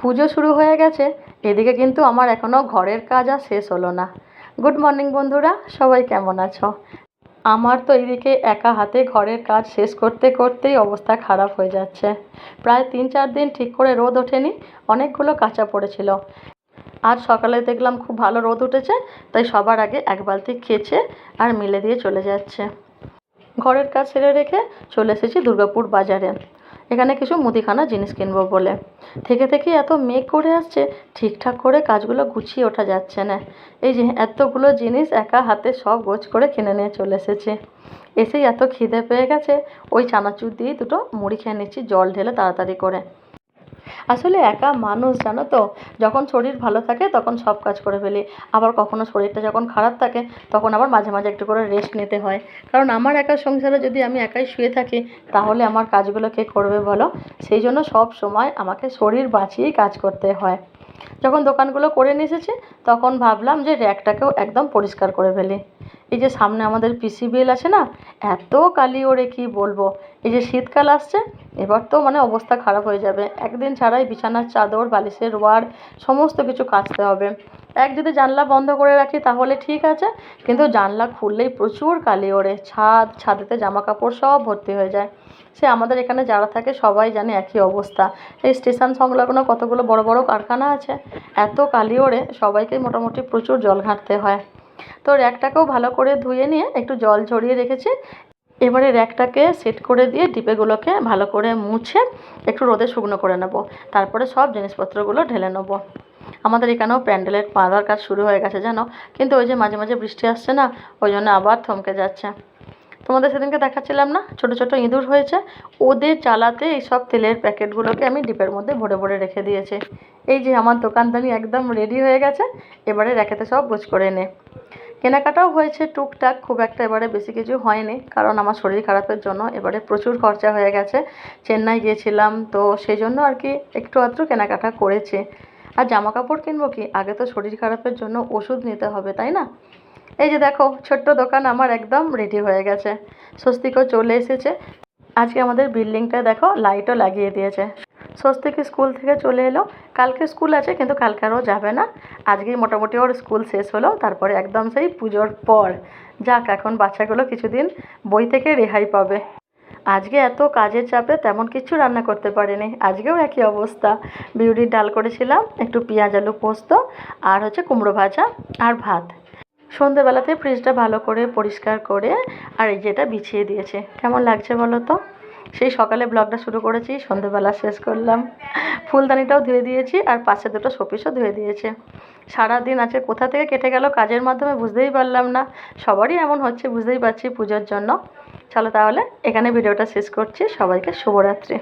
পুজো শুরু হয়ে গেছে, এদিকে কিন্তু আমার এখনও ঘরের কাজ আর শেষ হলো না। গুড মর্নিং বন্ধুরা, সবাই কেমন আছো? আমার তো এদিকে একা হাতে ঘরের কাজ শেষ করতে করতেই অবস্থা খারাপ হয়ে যাচ্ছে। প্রায় তিন চার দিন ঠিক করে রোদ ওঠেনি, অনেকগুলো কাঁচা পড়েছিল। আজ সকালে দেখলাম খুব ভালো রোদ উঠেছে, তাই সবার আগে এক বালতি খেয়েছে আর মিলে দিয়ে চলে যাচ্ছে। ঘরের কাজ সেরে রেখে চলে এসেছি দুর্গাপুর বাজারে। এখানে কিছু মুদিখানা জিনিস কিনবো বলে। থেকে থেকে এত মেঘ করে আসছে, ঠিকঠাক করে কাজগুলো গুছিয়ে ওঠা যাচ্ছে না। এই যে এতগুলো জিনিস একা হাতে সব গোছ করে কিনে নিয়ে চলে এসেছে। এসেই এত খিদে পেয়ে গেছে, ওই চানাচুর দিয়ে দুটো মুড়ি খেয়ে নিচ্ছি, জল ঢেলে তাড়াতাড়ি করে। আসলে একা মানুষ, জানো তো? যখন শরীর ভালো থাকে, তখন সব কাজ করে ফেলি। আবার কখনো শরীরটা যখন খারাপ থাকে, তখন আবার মাঝে মাঝে একটু করে রেস্ট নিতে হয়। কারণ আমার একা সংসারে যদি আমি একাই শুয়ে থাকি, তাহলে আমার কাজগুলো কে করবে বলো? সেই জন্য সব সময় আমাকে শরীর বাঁচিয়েই কাজ করতে হয়। যখন দোকানগুলো করে নিয়ে এসেছি, তখন ভাবলাম যে র্যাকটাকেও একদম পরিষ্কার করে ফেলি। এই যে সামনে আমাদের পিসি বিল আছে না, এত কালি ওরে কি বলব? এই যে শীতকাল আসছে, এবার তো মানে অবস্থা খারাপ হয়ে যাবে। একদিন ছাড়াই বিছানার চাদর, বালিশের ওয়ার, সমস্ত কিছু কাচতে হবে। এক যদি জানলা বন্ধ করে রাখি তাহলে ঠিক আছে, কিন্তু জানলা খুললেই প্রচুর কালি ওড়ে, ছাদ, ছাদেতে জামা কাপড় সব ভর্তি হয়ে যায়। সে আমাদের এখানে যারা থাকে সবাই জানে একই অবস্থা। এই স্টেশন সংলগ্ন কতগুলো বড় বড় কারখানা আছে, এত কালি ওড়ে, সবাইকে মোটামুটি প্রচুর জল ঘাঁটতে হয়। তো র্যাকটাকেও ভালো করে ধুয়ে নিয়ে একটু জল ঝরিয়ে রেখেছি। এবারে র্যাকটাকে সেট করে দিয়ে ডিপেগুলোকে ভালো করে মুছে একটু রোদে শুকনো করে নেব। তারপরে সব জিনিসপত্রগুলো ঢেলে নেব। আমাদের এখানেও প্যান্ডেলের বাঁধার কাজ শুরু হয়ে গেছে জানো? কিন্তু ওই যে মাঝে মাঝে বৃষ্টি আসছে না, ওই জন্য আবার থমকে যাচ্ছে। তোমাদের সেদিনকে দেখাচ্ছিলাম না? ছোট ছোট ইঁদুর হয়েছে। ওদের জ্বালাতে এইসব তেলের প্যাকেটগুলোকে আমি ডিপের মধ্যে ভরে ভরে রেখে দিয়েছি। এই যে আমার দোকানদানি একদম রেডি হয়ে গেছে, এবারে রেখেতে সব গোছ করে নে। কেনাকাটাও হয়েছে টুকটাক, খুব একটা এবারে বেশি কিছু হয়নি, কারণ আমার শরীর খারাপের জন্য এবারে প্রচুর খরচা হয়ে গেছে। চেন্নাই গিয়েছিলাম, তো সেই জন্য আর কি একটু আধটু কেনাকাটা করেছি। আর জামা কাপড় কিনবো কি? আগে তো শরীর খারাপের জন্য ওষুধ নিতে হবে, তাই না? এই যে দেখো, ছোট্ট দোকান আমার একদম রেডি হয়ে গেছে। স্বস্তিকও চলে এসেছে। আজকে আমাদের বিল্ডিংটা দেখো লাইটও লাগিয়ে দিয়েছে। স্বস্তিক স্কুল থেকে চলে এলো। কালকে স্কুল আছে, কিন্তু কালকে আরও যাবে না। আজকেই মোটামুটি ওর স্কুল শেষ হলো, তারপরে একদম সেই পুজোর পর। যাক, এখন বাচ্চাগুলো কিছুদিন বই থেকে রেহাই পাবে। আজকে এত কাজের চাপে তেমন কিছু রান্না করতে পারিনি। আজকেও একই অবস্থা। বিউলির ডাল করেছিলাম, একটু পেঁয়াজ, আলু পোস্ত, আর হচ্ছে কুমড়ো ভাজা আর ভাত। সন্ধেবেলাতে ফ্রিজটা ভালো করে পরিষ্কার করে, আর এই যেটা বিছিয়ে দিয়েছে। কেমন লাগছে বলো তো? সেই সকালে ব্লগটা শুরু করেছি, সন্ধেবেলা শেষ করলাম। ফুলদানিটাও ধুয়ে দিয়েছি আর পাশে দুটো শোপিসও ধুয়ে দিয়েছে। সারাদিন আছে কোথা থেকে কেটে গেল কাজের মাধ্যমে বুঝতেই পারলাম না। সবারই এমন হচ্ছে, বুঝতেই পারছি পুজোর জন্য। চলো তাহলে এখানে ভিডিওটা শেষ করছি। সবাইকে শুভরাত্রি।